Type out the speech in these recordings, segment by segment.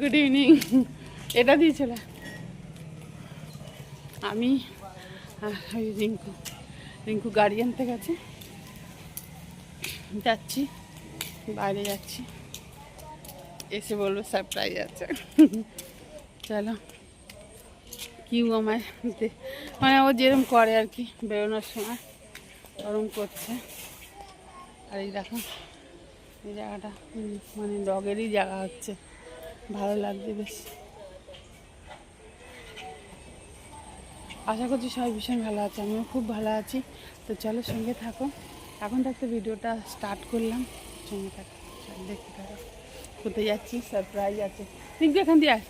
Good evening এটা দিয়েছিল। আমি রিঙ্কু। রিঙ্কু গাড়ি আনতে গেছে। যাচ্ছি। বাইরে যাচ্ছি। এসে বলব সারপ্রাইজ আছে। চলো। কিউ আমায়? দে- মানে ও যেরকম করে আর কি, বেরোনোর সময়। ওরম করছে। আর এই দেখো, এই জায়গাটা মানে ডগেরই জায়গা হচ্ছে। ভালো লাগছে বেশ। আশা করছি সবাই ভীষণ ভালো আছে, আমিও খুব ভালো আছি। তো চলো সঙ্গে থাকো। এখন তো একটা ভিডিওটা স্টার্ট করলাম। সঙ্গে থাকো দেখতে থাকো। কোথায় যাচ্ছি? সারপ্রাইজ আছে। রিঙ্কু, এখান দিয়ে আস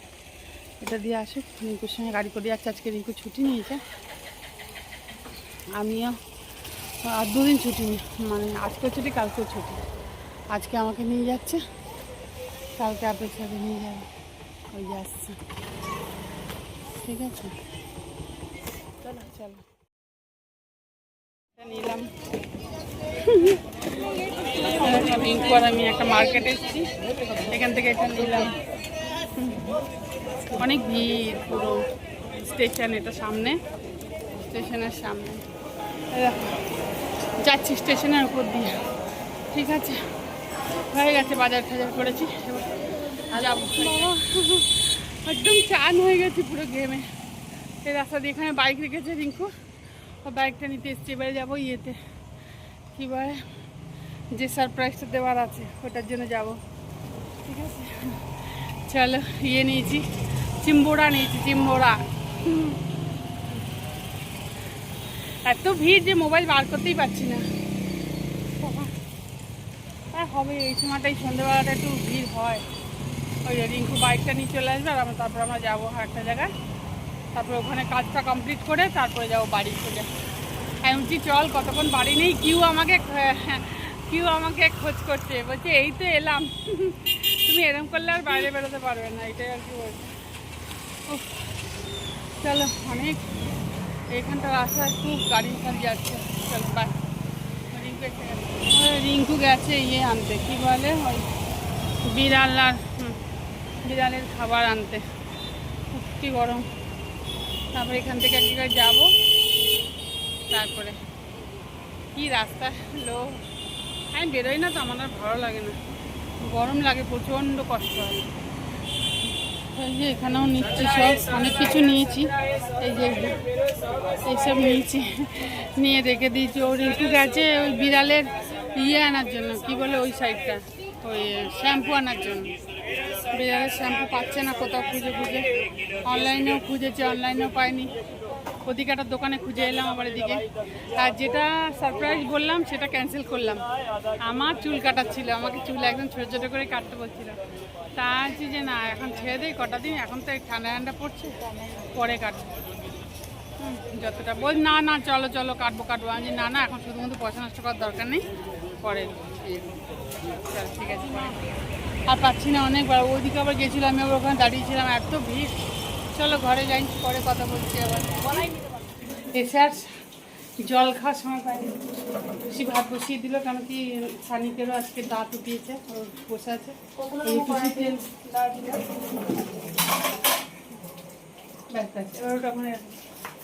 এটা দিয়ে আসুক রিঙ্কুর সঙ্গে গাড়ি করে যাচ্ছে। আজকে রিঙ্কু ছুটি নিয়েছে। আমিও আর দুদিন ছুটি মানে আজকেও ছুটি কালকেও ছুটি। আজকে আমাকে নিয়ে যাচ্ছে। কালকে আপনার সাথে নিয়ে যাবে। ওই যাচ্ছে ঠিক আছে? চলো চলো। নিলাম। আর আমি একটা মার্কেটে এসেছি। এখান থেকে এটা নিলাম। অনেক ভিড় পুরো স্টেশন এটা সামনে। স্টেশনের সামনে। যাচ্ছি স্টেশনের উপর দিয়ে। ঠিক আছে? হয়ে গেছে, বাজার টাজার করেছি। একদম চান হয়ে গেছে পুরো গেমে এই রাস্তা দিয়ে এখানে বাইক রেখেছে রিঙ্কু। ও বাইকটা নিতে এসছি, এবারে যাব ইয়েতে। কী বলে, যে সারপ্রাইজটা দেওয়ার আছে, ওটার জন্য যাব। ঠিক আছে? চলো ইয়ে নিয়েছি চিম্বোড়া নিয়েছি চিম্বোড়া এত ভিড় যে মোবাইল বার করতেই পারছি না। হবে, এই সময়টাই সন্ধ্যেবেলাটা একটু ভিড় হয়। ওই রিঙ্কু বাইকটা নিয়ে চলে আসবে আর আমরা তারপর আমরা যাব একটা জায়গায়। তারপরে ওখানে কাজটা কমপ্লিট করে তারপরে যাব বাড়ি আমি বলছি চল, কতক্ষণ বাড়ি নেই, কিউ আমাকে কিউ আমাকে খোঁজ করছে। বলছে, এই তো এলাম। তুমি এরম করলে আর বাইরে বেরোতে পারবে না, এটাই আর কি বলছে। চলো, অনেক। এখানটা রাস্তা খুব গাড়ি ফাড়ি যাচ্ছে চলো বাই রিঙ্কু রিঙ্কু গেছে ইয়ে আনতে। কি বলে? ওই বিড়াল আর বিড়ালের খাবার আনতে। কি গরম। তারপরে এখান থেকে এক জায়গায় যাব। তারপরে কি রাস্তা? লোক আমি বেরোই না তো, আমার আর ভালো লাগে না। গরম লাগে, প্রচণ্ড কষ্ট হয়। এই যে এখানেও নিচ্ছি সব, অনেক কিছু নিয়েছি। এই যে এইসব নিয়েছি। নিয়ে রেখে দিয়েছি। ও রিঙ্কু গেছে, ওই বিড়ালের ইয়ে আনার জন্য, কি বলে ওই সাইডটা ওই শ্যাম্পু আনার জন্য। বিড়ালের শ্যাম্পু পাচ্ছে না কোথাও খুঁজে খুঁজে। অনলাইনেও খুঁজেছে অনলাইনেও পাইনি ওদিকে একটা দোকানে খুঁজে এলাম আবার এদিকে। আর যেটা সারপ্রাইজ বললাম, সেটা ক্যান্সেল করলাম। আমার চুল কাটার ছিল আমাকে চুল একদম ছোটো ছোটো করে কাটতে বলছিল। তা আছি যে না, এখন ছেড়ে দিই কটা দিন, এখন তো ঠান্ডা ঠান্ডা পড়ছে, পরে কাটবো। যতটা বল না না, চলো চলো, কাটবো কাটবো। আমি না না, এখন শুধুমাত্র পয়সা নষ্ট করার দরকার নেই। ঠিক আছে আর পাচ্ছি না অনেকবার। ওইদিকে আবার গেছিলাম আমি আবার ওখানে দাঁড়িয়েছিলাম এত ভিড়। চলো ঘরে যাই পরে কথা বলছি আবার। এসে আর জল খাওয়ার সময় পাইনি বেশি ভাত বসিয়ে দিল কেন কি সানিকেরও আজকে দাঁত উঠিয়েছে বসে আছে। এই ব্যাস ব্যাস এবার ওটা ওখানে।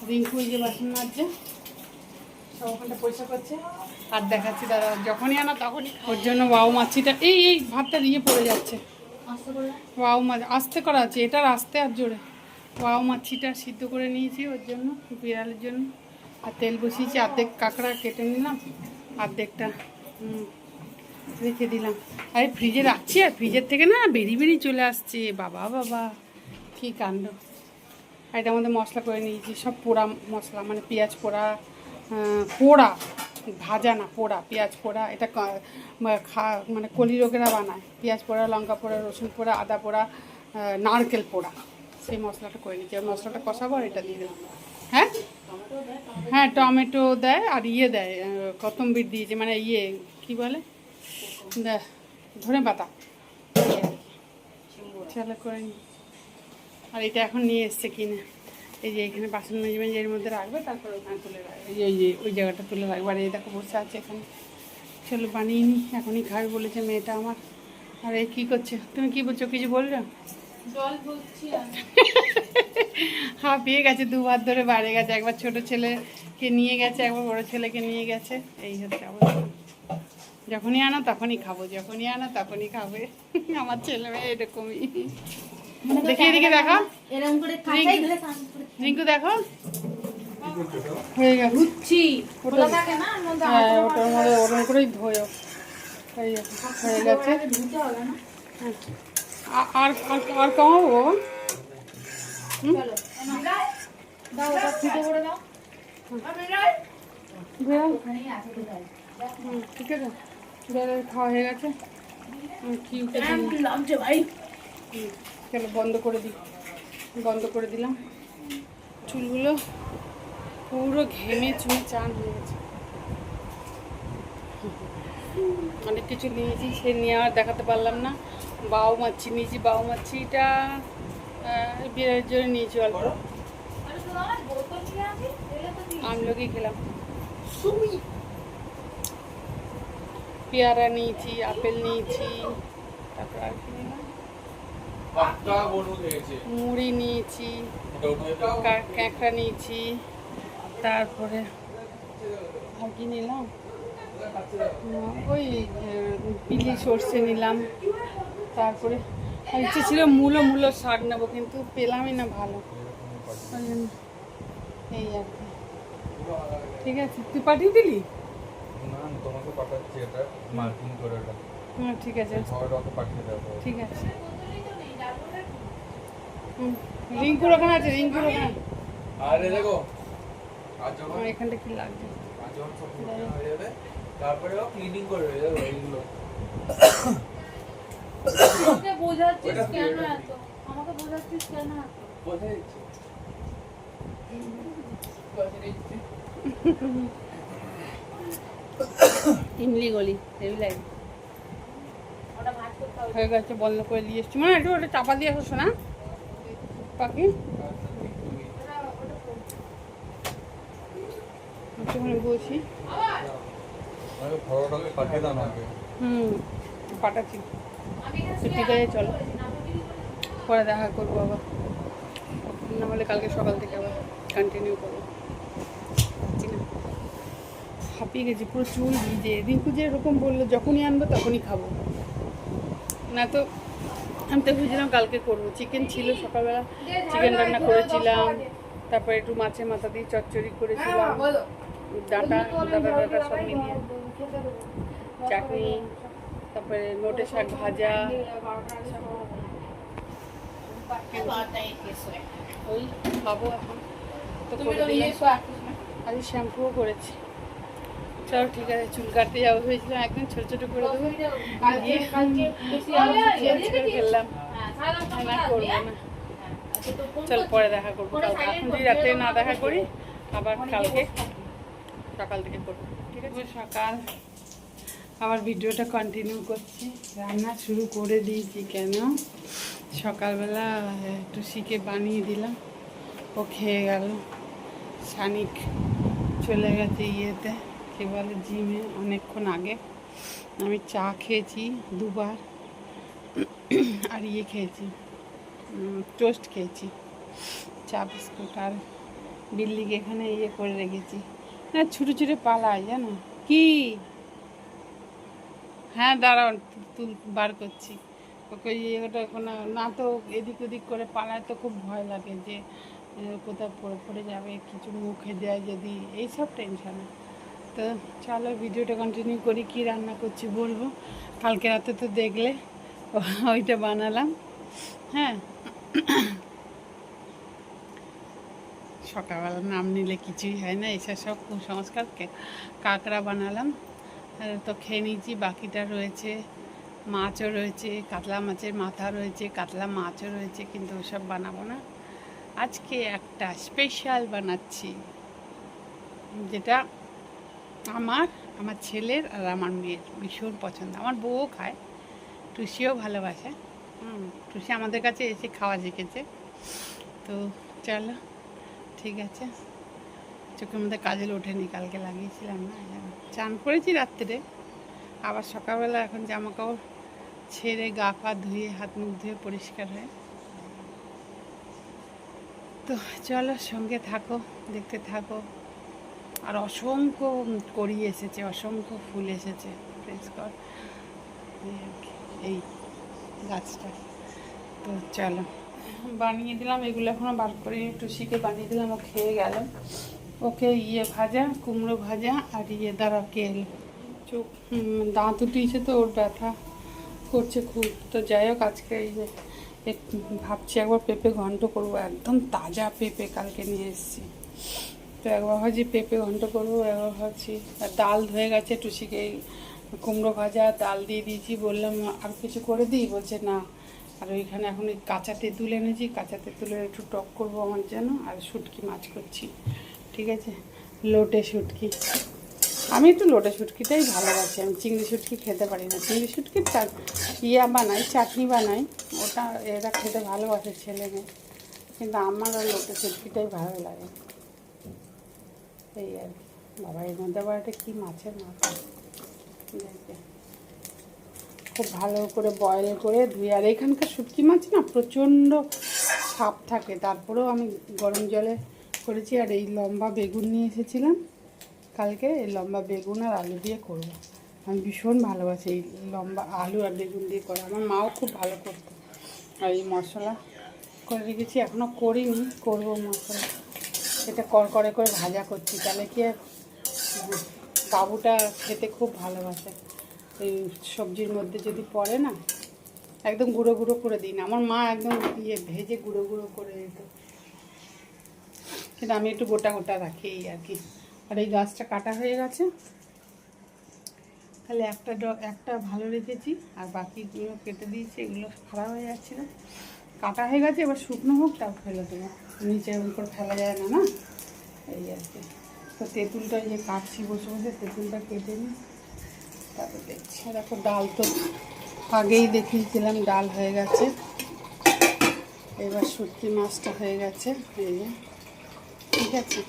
রিঙ্কু যে বাসন মাজছে। সব ওখানটা পয়সা করছে আর দেখাচ্ছি দাদা যখনই আনা তখনই ওর জন্য ওয়াও মাছিটা এই এই ভাতটা দিয়ে পড়ে যাচ্ছে। ওয়াও মাছ আস্তে করা আছে এটার আস্তে আর জোরে। ওয়াও মাছিটা সিদ্ধ করে নিয়েছি ওর জন্য বিড়ালের জন্য। আর তেল বসিয়েছি অর্ধেক কাঁকড়া কেটে নিলাম অর্ধেকটা রেখে দিলাম। আরে ফ্রিজে রাখছি আর ফ্রিজের থেকে না বেরিয়ে বেরিয়ে চলে আসছে। বাবা বাবা কী কাণ্ড। আর এটার মধ্যে মশলা করে নিয়েছি সব পোড়া মশলা মানে পেঁয়াজ পোড়া পোড়া ভাজা না পোড়া পেঁয়াজ পোড়া এটা খা মানে কলি রোগেরা বানায়। পেঁয়াজ পোড়া লঙ্কা পোড়া রসুন পোড়া আদা পোড়া নারকেল পোড়া। সেই মশলাটা করে নিয়েছি আর মশলাটা কষাবো আর এটা দিয়ে দেবো। হ্যাঁ? হ্যাঁ টমেটো দেয় আর ইয়ে দেয় আহ, কোথম্বির দিয়েছে মানে ইয়ে কি বলে? ধনে পাতা। চলো করে নিই আর এটা এখন নিয়ে এসছে কিনে। এই যে এখানে বাসন মেজে মেজে এর মধ্যে রাখবে তারপর ওখানে তুলে রাখবে। এই যে ওই যে ওই জায়গাটা তুলে রাখবে। আর এই দেখো বসে আছে এখানে। চলো বানিয়ে নি। এখনই খাবে বলেছে মেয়েটা আমার। আর এই কী করছে? তুমি কী বলছো কিছু বলছো জল আমি হাঁপিয়ে গেছে দুবার ধরে বাইরে গেছে। একবার ছোট ছেলেকে নিয়ে গেছে একবার বড় ছেলেকে নিয়ে গেছে। এই হচ্ছে অবস্থা। যখনই আনো তখনই খাব যখনই আনো তখনই খাবে। আমার ছেলে মেয়ে এরকমই। দেখি এদিকে দেখো রিঙ্কু দেখো। হয়ে না ওর মধ্যে হ্যাঁ ওটার মধ্যে ওরকম করেই ধোয়ো। হয়ে গেছে হয়ে গেছে। আর আর- আর কমাবো ওটা ঠিক আছে। খাওয়া হয়ে গেছে। কি উঠে দিই। ভাই। হুম, চলো বন্ধ করে দিই বন্ধ করে দিলাম। চুলগুলো পুরো ঘেমে চুমে চান হয়ে গেছে। অনেক কিছু নিয়েছি, সে নিয়ে আর দেখাতে পারলাম না। বাউ মাছি নিয়েছি বাউ মাছিটা বিয়ের জন্য নিয়েছি অল্প। আমলকি খেলাম। পেয়ারা নিয়েছি, আপেল নিয়েছি, তারপর আর কি নিলাম পাক্কা বনু খেয়েছে মুড়ি নিয়েছি ওটা কা- ক্যাঁকড়া নিয়েছি তারপরে আর কি নিলাম। ওই পিলি সর্ষে নিলাম। তারপরে ইচ্ছে ছিল মূলো মূলো শাক নেব কিন্তু পেলামই না ভালো। এই আর কি। ঠিক আছে তুই পাঠিয়ে দিলি? তোমাকে পাঠাচ্ছি এটা মার্কিং করে হ্যাঁ ঠিক আছে। ঠিক আছে। রিঙ্কুর ওখানে আছে রিঙ্কুর ওখানে আরে দেখো আজ যখন এখানটা কি লাগবে আজ যখন সব হয়ে যাবে তারপরে ও ক্লিনিং করে যাবে এইগুলো আমাকে বোঝাচ্ছিস কেন এত? আমাকে বোঝাচ্ছিস কেন এত? দিচ্ছি। ইমলি গলি হবে। হয়ে গেছে বন্ধ করে দিয়ে এসছি। মানে একটু ওটা চাপা দিয়ে আসো না পাখি? একটুখানি না আগে। হুম পাঠাচ্ছি। ঠিক আছে চলো। পরে দেখা করব আবার। না হলে কালকে সকাল থেকে আবার কন্টিনিউ করব। হাঁপিয়ে গেছি পুরো চুল ভিজে। রিঙ্কু যে এরকম বলল যখনই আনব তখনই খাব। না তো আমি তো ভেবেছিলাম কালকে করব। চিকেন ছিল সকালবেলা। চিকেন রান্না করেছিলাম। তারপরে একটু মাছের মাথা দিয়ে চচ্চড়ি করেছিলাম। ডাটা ডাটা ডাটা সব মিলিয়ে। চাটনি তারপরে নোটে শাক ভাজা। ওই খাব এখন। তো করে দিলাম। আজ শ্যাম্পুও করেছি। চলো ঠিক আছে চুল কাটতে যাব ভেবেছিলাম একদম ছোটো ছোটো করে দেবো। ফেললাম। হ্যাঁ রাত না করব না। চল পরে দেখা করব কালকে। এখন যদি রাত্রে না দেখা করি আবার কালকে সকাল থেকে করব ঠিক আছে? সকাল। আবার ভিডিওটা কন্টিনিউ করছি। রান্না শুরু করে দিয়েছি কেন? সকালবেলা একটু শিখে বানিয়ে দিলাম। ও খেয়ে গেল। শানিক চলে গেছে ইয়েতে। কী বলে জিমে অনেকক্ষণ আগে আমি চা খেয়েছি দুবার আর ইয়ে খেয়েছি টোস্ট খেয়েছি, চা বিস্কুট আর বিল্লিকে এখানে ইয়ে করে রেখেছি। না, ছুটে ছুটে পালায় জানো? কি? হ্যাঁ দাঁড়াও, তুল, বার করছি। ওকে ইয়ে ওটা এখন না তো এদিক ওদিক করে পালায় তো খুব ভয় লাগে যে কোথাও পড়ে পড়ে যাবে, কিছু মুখে দেয় যদি, এইসব টেনশনে তো চলো ভিডিওটা কন্টিনিউ করি, কি রান্না করছি বলব। কালকে রাতে তো দেখলে ওইটা বানালাম। হ্যাঁ। সকালবেলা নাম নিলে কিছুই হয় না, এসব সব কুসংস্কার। কাঁকড়া বানালাম। তো খেয়ে নিয়েছি, বাকিটা রয়েছে, মাছও রয়েছে, কাতলা মাছের মাথা রয়েছে, কাতলা মাছও রয়েছে, কিন্তু ওসব বানাবো না। আজকে একটা স্পেশাল বানাচ্ছি, যেটা আমার আমার ছেলের আর আমার মেয়ের ভীষণ পছন্দ। আমার বউও খায়, টুসিও ভালোবাসে। টুসি আমাদের কাছে এসে খাওয়া শিখেছে। তো চলো, ঠিক আছে। চোখের মধ্যে কাজল ওঠেনি, কালকে লাগিয়েছিলাম না চান করেছি রাত্রে, আবার সকালবেলা এখন জামা কাপড় ছেড়ে গা পা ধুয়ে, হাত মুখ ধুয়ে পরিষ্কার হয়ে। তো চলো, সঙ্গে থাকো, দেখতে থাকো। আর অসংখ্য করি এসেছে, অসংখ্য ফুল এসেছে এই গাছটা। তো চলো। বানিয়ে দিলাম, এগুলো এখনও বার করে একটু শিখে বানিয়ে দিলাম, ও খেয়ে গেল। ওকে ইয়ে ভাজা, কুমড়ো ভাজা আর ইয়ে দ্বারা কেল। চোখ দাঁত উঠিয়েছে তো, ওর ব্যথা করছে খুব। তো যাই হোক, আজকে এই যে ভাবছি একবার পেঁপে ঘন্ট করব, একদম তাজা পেঁপে কালকে নিয়ে এসেছি। তো একবার ভাবছি পেঁপে ঘন্ট করব, একবার ভাবছি। আর ডাল ধয়ে গেছে, টুসিকে কুমড়ো ভাজা, ডাল দিয়ে দিয়েছি। বললাম, আর কিছু করে দিই? বলছে, না। আর ওইখানে এখন ওই কাঁচা তেঁতুল এনেছি। কাঁচা তেঁতুলের একটু টক করব আমার জন্য, আর শুটকি মাছ করছি। ঠিক আছে? লোটে শুটকি। আমি একটু লোটে শুটকিটাই ভালোবাসি। আমি চিংড়ি শুটকি খেতে পারি না। চিংড়ি শুটকির ইয়া বানাই, চাটনি বানাই। ওটা এরা খেতে ভালোবাসে ছেলে মেয়ে কিন্তু আমার ওই লোটে শুটকিটাই ভালো লাগে। এই আর কি। বাবা, এর মধ্যে আবার একটা কী মাছের মাথা? খুব ভালো করে বয়েল করে ধুয়ে, আর এখানকার শুটকি মাছ না প্রচণ্ড সাপ থাকে। তারপরেও আমি গরম জলে করেছি, আর এই লম্বা বেগুন নিয়ে এসেছিলাম কালকে। এই লম্বা বেগুন আর আলু দিয়ে করব। আমি ভীষণ ভালোবাসি এই লম্বা আলু আর বেগুন দিয়ে করা। আমার মাও খুব ভালো করতো। আর এই মশলা করে রেখেছি এখনও করিনি, করব মশলা। এটা কড়কড়ে করে ভাজা করছি, তাহলে কি বাবুটা খেতে খুব ভালোবাসে। এই সবজির মধ্যে যদি পড়ে না, একদম গুঁড়ো গুঁড়ো করে দিই না। আমার মা একদম ইয়ে ভেজে গুঁড়ো গুঁড়ো করে দিত। কিন্তু আমি একটু গোটা গোটা রাখি এই আর কি। আর এই গাছটা কাটা হয়ে গেছে। তাহলে একটা ড- একটা ভালো রেখেছি, আর বাকিগুলো কেটে দিয়েছি, এগুলো খারাপ হয়ে যাচ্ছিল। কাটা হয়ে গেছে, এবার শুকনো হোক, তাও ফেলে দেবো। নিচে ওই করে ফেলা যায় না না? এই আর কি। তো তেঁতুলটা যে কাটছি বসে বসে, তেঁতুলটা কেটে নিই। তারপর দেখছি দেখো ডাল তো আগেই দেখিয়েছিলাম, ডাল হয়ে গেছে। এবার শুটকি মাছটা হয়ে গেছে, এই যে। ঠিক আছে?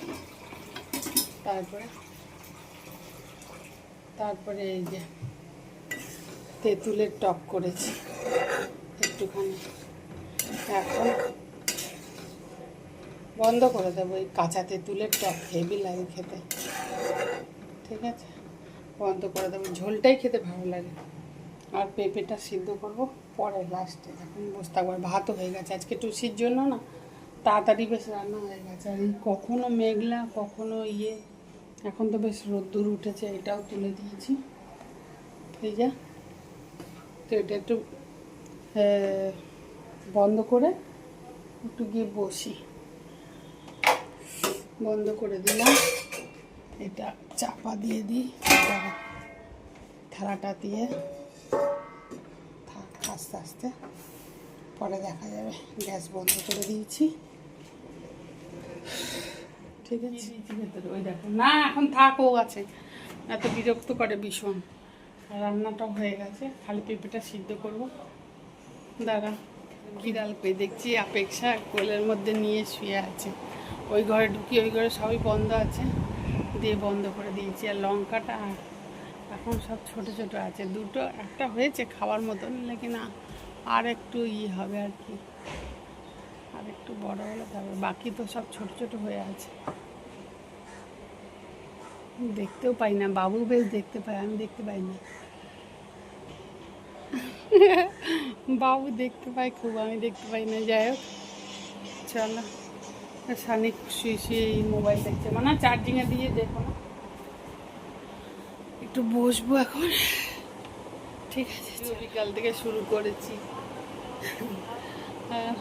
তারপরে? তারপরে এই যে তেঁতুলের টক করেছি একটুখানি। এখন বন্ধ করে দেবো এই কাঁচা তেঁতুলের টক হেভি লাগে খেতে। ঠিক আছে? বন্ধ করে দেবো। ঝোলটাই খেতে ভালো লাগে। আর পেঁপেটা সিদ্ধ করব পরে লাস্টে এখন বসতে আর ভাতও হয়ে গেছে। আজকে টুসির জন্য না, তাড়াতাড়ি বেশ রান্না হয়ে গেছে। আর এই কখনো মেঘলা, কখনো ইয়ে এখন তো বেশ রোদ্দুর উঠেছে, এটাও তুলে দিয়েছি। যা। তো এটা একটু বন্ধ করে একটু গিয়ে বসি। বন্ধ করে দিলাম। এটা চাপা দিয়ে দিই। থালাটা দিয়ে আস্তে আস্তে। পরে দেখা যাবে। গ্যাস বন্ধ করে দিয়েছি। ঠিক আছে। ভেতরে। ওই দেখো। না, এখন থাক, ও আছে। এত বিরক্ত করে ভীষণ। রান্নাটাও হয়ে গেছে। খালি পেঁপেটা সিদ্ধ করব। দাঁড়া। বিড়াল পেয়ে দেখছি অপেক্ষা কোলের মধ্যে নিয়ে শুয়ে আছে। ওই ঘরে ঢুকি, ওই ঘরে সবই বন্ধ আছে। দিয়ে বন্ধ করে দিয়েছি আর লঙ্কাটা এখন সব ছোট ছোট আছে। দুটো, একটা হয়েছে খাওয়ার মতন লেকিন আর একটু ই হবে আর কি। আর একটু বড় হলে তবে বাকি তো সব ছোট ছোট হয়ে আছে। দেখতেও পাই না বাবু বেশ দেখতে পায় আমি দেখতে পাই না। বাবু দেখতে পাই খুব, আমি দেখতে পাই না। যাই হোক, চলো। সানি শুয়ে শুয়ে এই মোবাইল দেখছে। মানে চার্জিংয়ে দিয়ে দেখো না। একটু বসবো এখন। ঠিক আছে বিকাল থেকে শুরু করেছি। আর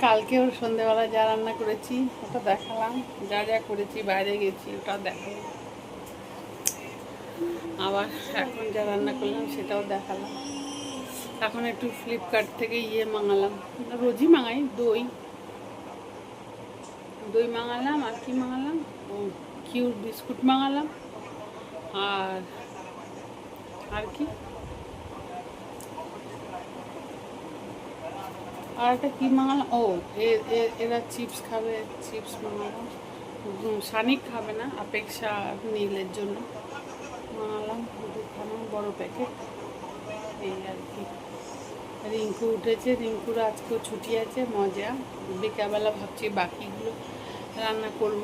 কালকে ওর সন্ধেবেলা যা রান্না করেছি ওটা দেখালাম। যা যা করেছি বাইরে গেছি ওটা দেখালাম। আবার এখন যা রান্না করলাম সেটাও দেখালাম। এখন একটু ফ্লিপকার্ট থেকে ইয়ে মাঙালাম। রোজই মাঙাই দই। দই মাঙালাম আর কি মাঙালাম ও কিউর বিস্কুট মাঙালাম আর আর কি? আর একটা কী মাঙালাম ও এরা চিপস খাবে, চিপস মাঙালাম সানিক খাবে না, অপেক্ষা নীলের জন্য। মাঙালাম দুখানা বড় প্যাকেট এই আর কি। রিঙ্কু উঠেছে, রিঙ্কুর আজকেও ছুটি আছে, মজা। বিকালবেলা ভাবছি বাকিগুলো রান্না করব।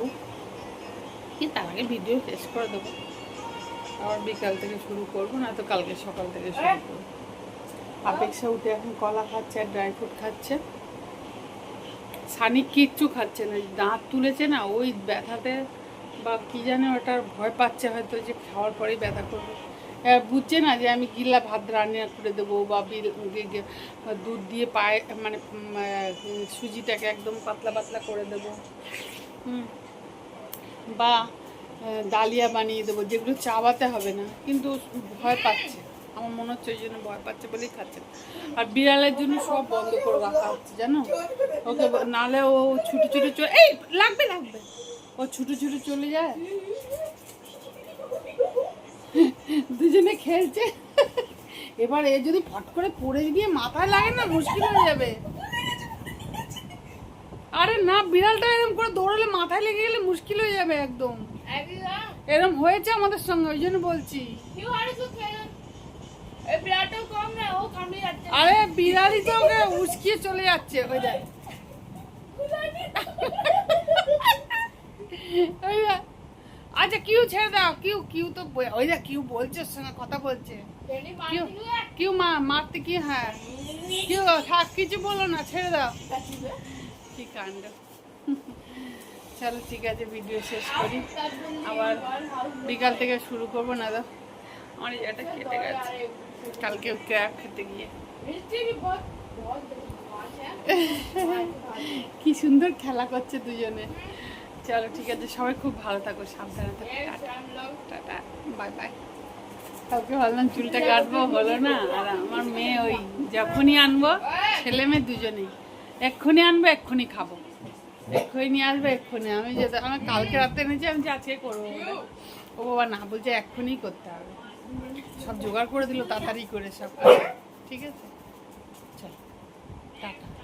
কি, তার আগে ভিডিও শেষ করে দেবো। আবার বিকাল থেকে শুরু করব, না তো কালকে সকাল থেকে শুরু করব। অপেক্ষা উঠে এখন কলা খাচ্ছে আর ড্রাই ফ্রুট খাচ্ছে। সানি কিচ্ছু খাচ্ছে না দাঁত তুলেছে না, ওই ব্যথাতে বা কি জানে ওটার ভয় পাচ্ছে হয়তো, যে খাওয়ার পরেই ব্যথা করবে। বুঝছে না যে আমি গিলা ভাত রান্না করে দেবো বা দুধ দিয়ে পায়ে মানে সুজিটাকে একদম পাতলা পাতলা করে দেবো। বা ডালিয়া বানিয়ে দেবো, যেগুলো চাবাতে হবে না, কিন্তু ভয় পাচ্ছে। আমার মনে হচ্ছে ওই জন্য ভয় পাচ্ছে বলেই খাচ্ছে। আর বিড়ালের জন্য সব বন্ধ করে রাখা হচ্ছে, জানো? ওকে নালে ও ছুটে ছুটে চলে, এই, লাগবে লাগবে। ও ছুটে ছুটে চলে যায়। দুজনে খেলছে। এবার এ যদি ফট করে পড়ে গিয়ে মাথায় লাগে না, মুশকিল হয়ে যাবে। আরে না বিড়ালটা এরকম করে দৌড়ালে মাথায় লেগে গেলে মুশকিল হয়ে যাবে একদম। এরকম হয়েছে আমাদের সঙ্গে ওই জন্য বলছি। আর বিড়ালই তো ওকে উস্কিয়ে চলে যাচ্ছে ওই দেখ। আচ্ছা কিউ ছেড়ে দাও কিউ কিউ তো ওই দেখ কিউ বলছে ওর সঙ্গে কথা বলছে। কিউ মা মারতে কি হ্যাঁ। কিউ থাক কিছু বলো না ছেড়ে দাও। কি কাণ্ড? চলো ঠিক আছে ভিডিও শেষ করি। আবার বিকাল থেকে শুরু করব, না দা আমার এটা খেতে গেছে। কালকে ক্র্যাপ খেতে গিয়ে। কি সুন্দর খেলা করছে দুজনে। চলো ঠিক আছে, সবাই খুব ভালো থাকো, সাবধানে থাকো। Tata bye bye. কাউকে ভাবলাম চুলটা কাটবো হলো না? আর আমার মেয়ে ওই যখনই আনব, ছেলে মেয়ে দুজনেই। এক্ষুনি আনব, এক্ষুনি খাব। এক্ষুনি নিয়ে আসব, এক্ষুনি। আমি যেতে আমার কালকে রাতে এনেছি, আমি যে আজকে করব ও বাবা, না বলছে এক্ষুনি করতে হবে। সব জোগাড় করে দিল, তাড়াতাড়ি করে সব। ঠিক আছে? চল, টাটা।